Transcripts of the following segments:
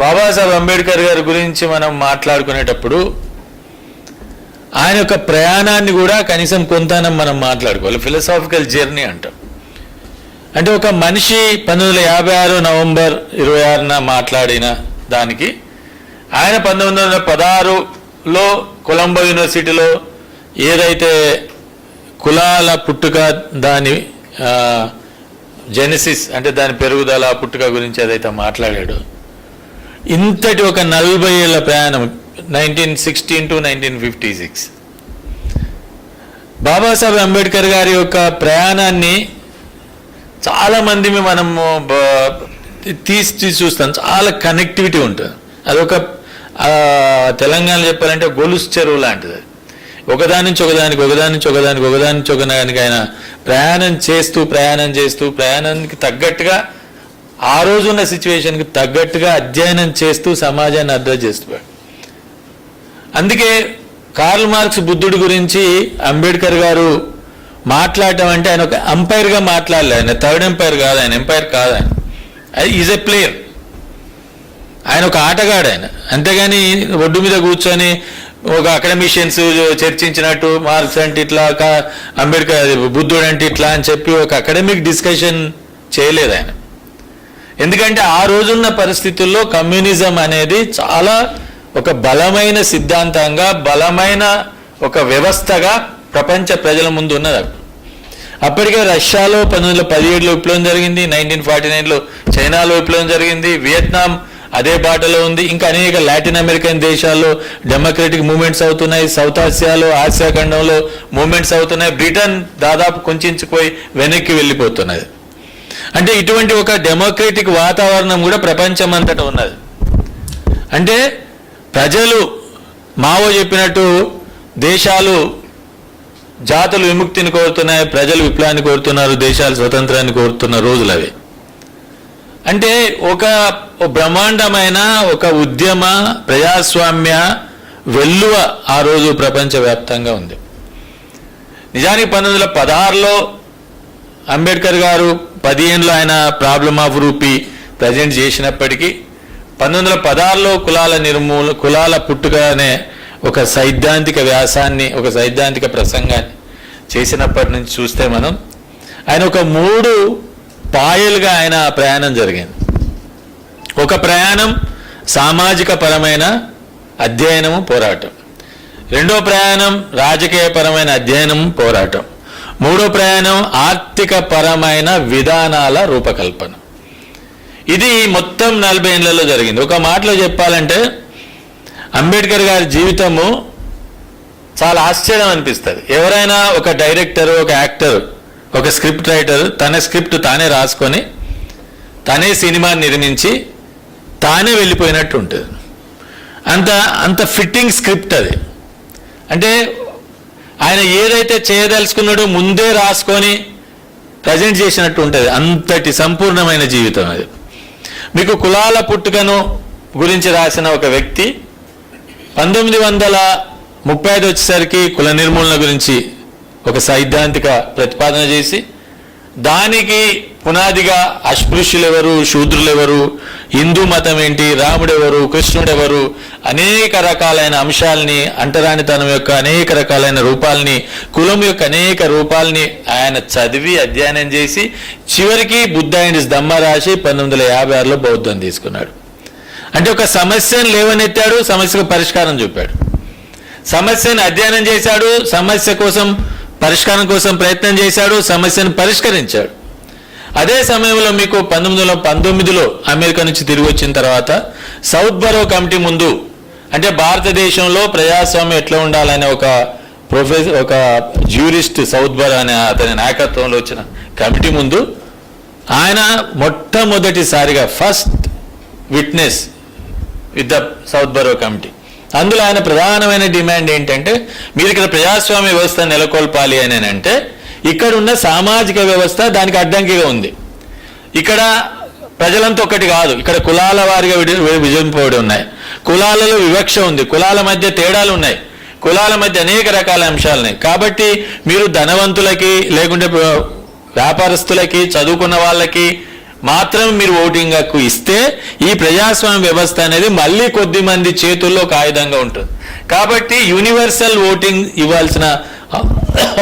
బాబాసాహెబ్ అంబేద్కర్ గారి గురించి మనం మాట్లాడుకునేటప్పుడు ఆయన యొక్క ప్రయాణాన్ని కూడా కనీసం కొంతనం మనం మాట్లాడుకోవాలి. ఫిలసాఫికల్ జర్నీ అంటాం. అంటే ఒక మనిషి పంతొమ్మిది వందల యాభై ఆరు నవంబర్ ఇరవై ఆరున మాట్లాడిన దానికి ఆయన పంతొమ్మిది వందల పదహారులో కొలంబో యూనివర్సిటీలో ఏదైతే కులాల పుట్టుక దాని జెనసిస్ అంటే దాని పెరుగుదల పుట్టుక గురించి ఏదైతే మాట్లాడాడో ఇంతటి ఒక నలభై ఏళ్ళ ప్రయాణం nineteen sixteen to nineteen fifty six Babasaheb Ambedkar గారి యొక్క ప్రయాణాన్ని చాలామంది మనము తీసి తీసి చూస్తాం. చాలా కనెక్టివిటీ ఉంటుంది. అదొక తెలంగాణ చెప్పాలంటే గొలుసు చెరువు లాంటిది. ఒకదాని నుంచి ఒకదానికి ఒకదాని నుంచి ఒకదానికి ఒకదాని నుంచి ఒకదానికి ఆయన ప్రయాణం చేస్తూ ప్రయాణం చేస్తూ ప్రయాణానికి తగ్గట్టుగా ఆ రోజున్న సిచ్యువేషన్కి తగ్గట్టుగా అధ్యయనం చేస్తూ సమాజాన్ని అర్థం చేస్తున్నాడు అందుకే కార్ల్ మార్క్స్ బుద్ధుడి గురించి అంబేద్కర్ గారు మాట్లాడటం అంటే ఆయన ఒక అంపైర్గా మాట్లాడలే ఆయన. థర్డ్ ఎంపైర్ కాదు ఆయన ఎంపైర్ కాదు ఆయన. Is a player. ఆయన ఒక ఆటగాడు ఆయన. అంతేగాని ఒడ్డు మీద కూర్చొని ఒక అకాడమిషియన్స్ చర్చించినట్టు మార్క్స్ అంటే ఇట్లా కా- అంబేద్కర్ బుద్ధుడు అంటే ఇట్లా అని చెప్పి ఒక అకాడమిక్ డిస్కషన్ చేయలేదు ఆయన. ఎందుకంటే ఆ రోజున్న పరిస్థితుల్లో కమ్యూనిజం అనేది చాలా ఒక బలమైన సిద్ధాంతంగా బలమైన ఒక వ్యవస్థగా ప్రపంచ ప్రజల ముందు ఉన్నది అప్పటికే రష్యాలో పంతొమ్మిది వందల పదిహేడులో విప్లవం జరిగింది నైన్టీన్ ఫార్టీ నైన్లో చైనాలో విప్లవం జరిగింది వియత్నాం అదే బాటలో ఉంది ఇంకా అనేక లాటిన్ అమెరికన్ దేశాల్లో డెమోక్రటిక్ మూమెంట్స్ అవుతున్నాయి సౌత్ ఆసియాలో ఆసియా ఖండంలో మూమెంట్స్ అవుతున్నాయి బ్రిటన్ దాదాపు కొంచెంచుకుపోయి వెనక్కి వెళ్ళిపోతున్నది. అంటే ఇటువంటి ఒక డెమోక్రటిక్ వాతావరణం కూడా ప్రపంచం అంతటా ఉన్నది. అంటే ప్రజలు మావో చెప్పినట్టు దేశాలు జాతులు విముక్తిని కోరుతున్నాయి ప్రజలు విప్లవాన్ని కోరుతున్నారు దేశాలు స్వతంత్రాన్ని కోరుతున్న రోజులు అవి. అంటే ఒక బ్రహ్మాండమైన ఒక ఉద్యమ ప్రజాస్వామ్య వెల్లువ ఆ రోజు ప్రపంచవ్యాప్తంగా ఉంది. నిజానికి పంతొమ్మిది వందల పదహారులో అంబేద్కర్ గారు పదిహేనులో ఆయన ప్రాబ్లమ్ ఆఫ్ రూపీ ప్రజెంట్ చేసినప్పటికీ పంతొమ్మిది వందల పదహారులో కులాల నిర్మూల కులాల పుట్టుక అనే ఒక సైద్ధాంతిక వ్యాసాన్ని ఒక సైద్ధాంతిక ప్రసంగాన్ని చేసినప్పటి నుంచి చూస్తే మనం ఆయన ఒక మూడు పాయలుగా ఆయన ప్రయాణం జరిగింది. ఒక ప్రయాణం సామాజిక పరమైన అధ్యయనము పోరాటం. రెండో ప్రయాణం రాజకీయపరమైన అధ్యయనం పోరాటం. మూడో ప్రయాణం ఆర్థిక పరమైన విధానాల రూపకల్పన. ఇది మొత్తం నలభై ఏళ్ళలో జరిగింది. ఒక మాటలో చెప్పాలంటే అంబేద్కర్ గారి జీవితము చాలా ఆశ్చర్యం అనిపిస్తుంది. ఎవరైనా ఒక డైరెక్టర్ ఒక యాక్టర్ ఒక స్క్రిప్ట్ రైటర్ తన స్క్రిప్ట్ తానే రాసుకొని తనే సినిమా నిర్మించి తానే వెళ్ళిపోయినట్టు ఉంటుంది. అంత అంత ఫిట్టింగ్ స్క్రిప్ట్ అది. అంటే ఆయన ఏదైతే చేయదలుచుకున్నాడో ముందే రాసుకొని ప్రజెంట్ చేసినట్టు ఉంటుంది. అంతటి సంపూర్ణమైన జీవితం అది. మీకు కులాల పుట్టుకను గురించి రాసిన ఒక వ్యక్తి పంతొమ్మిది వందల ముప్పై ఐదు వచ్చేసరికి కుల నిర్మూలన గురించి ఒక సైద్ధాంతిక ప్రతిపాదన చేసి దానికి పునాదిగా అస్పృశ్యులు ఎవరు శూద్రులు ఎవరు హిందూ మతం ఏంటి రాముడు ఎవరు కృష్ణుడు ఎవరు అనేక రకాలైన అంశాలని అంటరానితనం యొక్క అనేక రకాలైన రూపాలని కులం యొక్క అనేక రూపాలని ఆయన చదివి అధ్యయనం చేసి చివరికి బుద్ధ అండ్ దమ్మ రాసి పంతొమ్మిది వందల యాభై ఆరులో బౌద్ధం తీసుకున్నాడు. అంటే ఒక సమస్యను లేవనెత్తాడు సమస్యకు పరిష్కారం చూపాడు. సమస్యను అధ్యయనం చేశాడు సమస్య కోసం పరిష్కారం కోసం ప్రయత్నం చేశాడు సమస్యను పరిష్కరించాడు. అదే సమయంలో మీకు పంతొమ్మిది వందల పంతొమ్మిదిలో అమెరికా నుంచి తిరిగి వచ్చిన తర్వాత సౌత్ బరో కమిటీ ముందు అంటే భారతదేశంలో ప్రజాస్వామ్యం ఎట్లా ఉండాలనే ఒక ప్రొఫెసర్ ఒక జ్యూరిస్ట్ సౌత్ బరో అనే అతని నాయకత్వంలో వచ్చిన కమిటీ ముందు ఆయన మొట్టమొదటిసారిగా first witness with the south borough committee. అందులో ఆయన ప్రధానమైన డిమాండ్ ఏంటంటే మీరు ఇక్కడ ప్రజాస్వామ్య వ్యవస్థ నెలకొల్పాలి అని అంటే ఇక్కడ ఉన్న సామాజిక వ్యవస్థ దానికి అడ్డంకిగా ఉంది. ఇక్కడ ప్రజలంతా ఒకటి కాదు ఇక్కడ కులాల వారిగా విడి విభజింపబడి ఉన్నాయి. కులాలలో వివక్ష ఉంది కులాల మధ్య తేడాలు ఉన్నాయి. కులాల మధ్య అనేక రకాల అంశాలు ఉన్నాయి. కాబట్టి మీరు ధనవంతులకి లేకుంటే వ్యాపారస్తులకి చదువుకున్న వాళ్ళకి మాత్రం మీరు ఓటింగ్ హక్కు ఇస్తే ఈ ప్రజాస్వామ్య వ్యవస్థ అనేది మళ్ళీ కొద్ది మంది చేతుల్లో ఒక ఆయుధంగా ఉంటుంది. కాబట్టి యూనివర్సల్ ఓటింగ్ ఇవ్వాల్సిన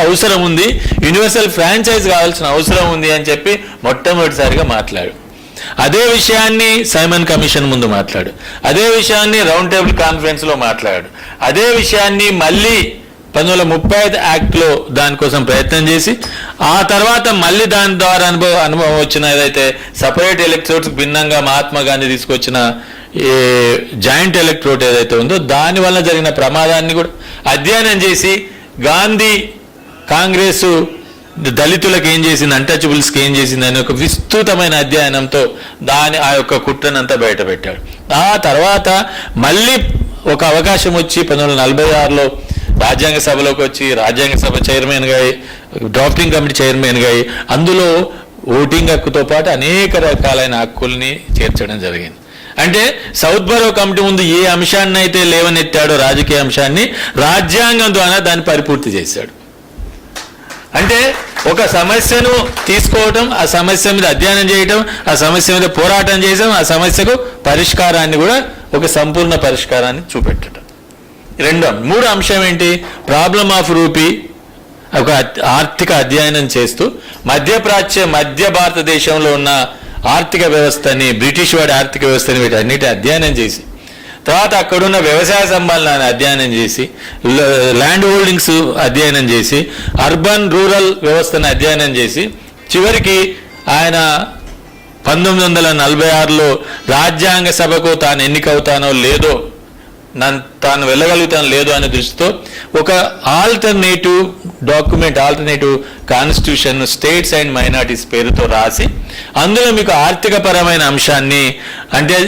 అవసరం ఉంది. యూనివర్సల్ ఫ్రాంచైజ్ కావాల్సిన అవసరం ఉంది అని చెప్పి మొట్టమొదటిసారిగా మాట్లాడు. అదే విషయాన్ని సైమన్ కమిషన్ ముందు మాట్లాడు. అదే విషయాన్ని రౌండ్ టేబుల్ కాన్ఫరెన్స్లో మాట్లాడు. అదే విషయాన్ని మళ్ళీ పంతొమ్మిది వందల ముప్పై ఐదు యాక్ట్లో దానికోసం ప్రయత్నం చేసి ఆ తర్వాత మళ్ళీ దాని ద్వారా అనుభవం అనుభవం వచ్చిన ఏదైతే సపరేట్ ఎలక్ట్రోడ్స్ భిన్నంగా మహాత్మా గాంధీ తీసుకొచ్చిన ఈ జాయింట్ ఎలక్ట్రోడ్ ఏదైతే ఉందో దాని వల్ల జరిగిన ప్రమాదాన్ని కూడా అధ్యయనం చేసి గాంధీ కాంగ్రెస్ దళితులకు ఏం చేసింది? అన్టచబుల్స్కి ఏం చేసింది? అనే ఒక విస్తృతమైన అధ్యయనంతో దాని ఆ యొక్క కుట్రనంతా బయటపెట్టాడు. ఆ తర్వాత మళ్ళీ ఒక అవకాశం వచ్చి పంతొమ్మిది వందల నలభై ఆరులో రాజ్యాంగ సభలోకి వచ్చి రాజ్యాంగ సభ చైర్మన్గా అయి డ్రాఫ్టింగ్ కమిటీ చైర్మన్గా అయి అందులో ఓటింగ్ హక్కుతో పాటు అనేక రకాలైన హక్కుల్ని చేర్చడం జరిగింది. అంటే సౌత్ బరో కమిటీ ముందు ఏ అంశాన్ని అయితే లేవనెత్తాడో రాజకీయ అంశాన్ని రాజ్యాంగం ద్వారా దాన్ని పరిపూర్తి చేశాడు. అంటే ఒక సమస్యను తీసుకోవటం ఆ సమస్య మీద అధ్యయనం చేయటం ఆ సమస్య మీద పోరాటం చేయడం ఆ సమస్యకు పరిష్కారాన్ని కూడా ఒక సంపూర్ణ పరిష్కారాన్ని చూపెట్టడం రెండు మూడు అంశం ఏంటి? ప్రాబ్లం ఆఫ్ రూపీ ఒక ఆర్థిక అధ్యయనం చేస్తూ మధ్యప్రాచ్య మధ్య భారతదేశంలో ఉన్న ఆర్థిక వ్యవస్థని బ్రిటిష్ వాడి ఆర్థిక వ్యవస్థని వీటన్నిటి అధ్యయనం చేసి తర్వాత అక్కడున్న వ్యవసాయ సంబంధాన్ని అధ్యయనం చేసి ల్యాండ్ హోల్డింగ్స్ అధ్యయనం చేసి అర్బన్ రూరల్ వ్యవస్థను అధ్యయనం చేసి చివరికి ఆయన పంతొమ్మిది వందల నలభై ఆరులో రాజ్యాంగ సభకు తాను ఎన్నికవుతానో లేదో నన్ను తాను వెళ్ళగలుగుతాను లేదో అనే దృష్టితో ఒక alternative document alternative constitution states and minorities పేరుతో రాసి అందులో మీకు ఆర్థిక పరమైన అంశాన్ని అంటే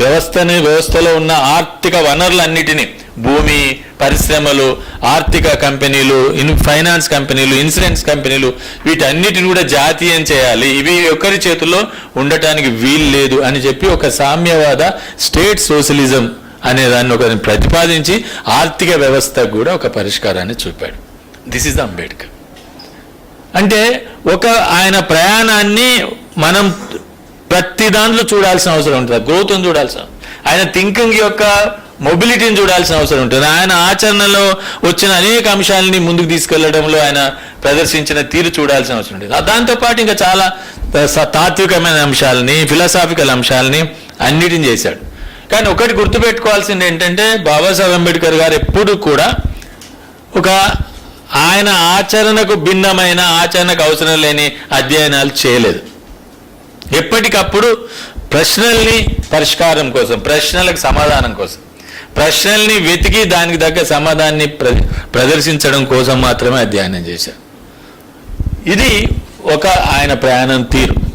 వ్యవస్థని వ్యవస్థలో ఉన్న ఆర్థిక వనరులన్నిటినీ భూమి పరిశ్రమలు ఆర్థిక కంపెనీలు ఇన్ ఫైనాన్స్ కంపెనీలు ఇన్సూరెన్స్ కంపెనీలు వీటన్నిటిని కూడా జాతీయం చేయాలి. ఇవి ఒకరి చేతుల్లో ఉండటానికి వీలు లేదు అని చెప్పి ఒక సామ్యవాద స్టేట్ సోషలిజం అనే దాన్ని ఒక ప్రతిపాదించి ఆర్థిక వ్యవస్థకు కూడా ఒక పరిష్కారాన్ని చూపాడు. దిస్ ఇస్ ద అంబేద్కర్ అంటే ఒక ఆయన ప్రయాణాన్ని మనం ప్రతి దాంట్లో చూడాల్సిన అవసరం ఉంటుంది. గ్రోత్ని చూడాల్సిన ఆయన థింకింగ్ యొక్క మొబిలిటీని చూడాల్సిన అవసరం ఉంటుంది. ఆయన ఆచరణలో వచ్చిన అనేక అంశాలని ముందుకు తీసుకెళ్ళడంలో ఆయన ప్రదర్శించిన తీరు చూడాల్సిన అవసరం ఉంటుంది. దాంతోపాటు ఇంకా చాలా తాత్వికమైన అంశాలని ఫిలాసాఫికల్ అంశాలని అన్నిటిని చేశాడు. కానీ ఒకటి గుర్తుపెట్టుకోవాల్సింది ఏంటంటే బాబాసాహెబ్ అంబేద్కర్ గారు ఎప్పుడు కూడా ఒక ఆయన ఆచరణకు భిన్నమైన ఆచరణకు అవసరం లేని అధ్యయనాలు చేయలేదు. ఎప్పటికప్పుడు ప్రశ్నల్ని పరిష్కారం కోసం ప్రశ్నలకు సమాధానం కోసం. ప్రశ్నల్ని వెతికి దానికి తగ్గ సమాధానాన్ని ప్ర ప్రదర్శించడం కోసం మాత్రమే అధ్యయనం చేశారు. ఇది ఒక ఆయన ప్రయాణం తీరు.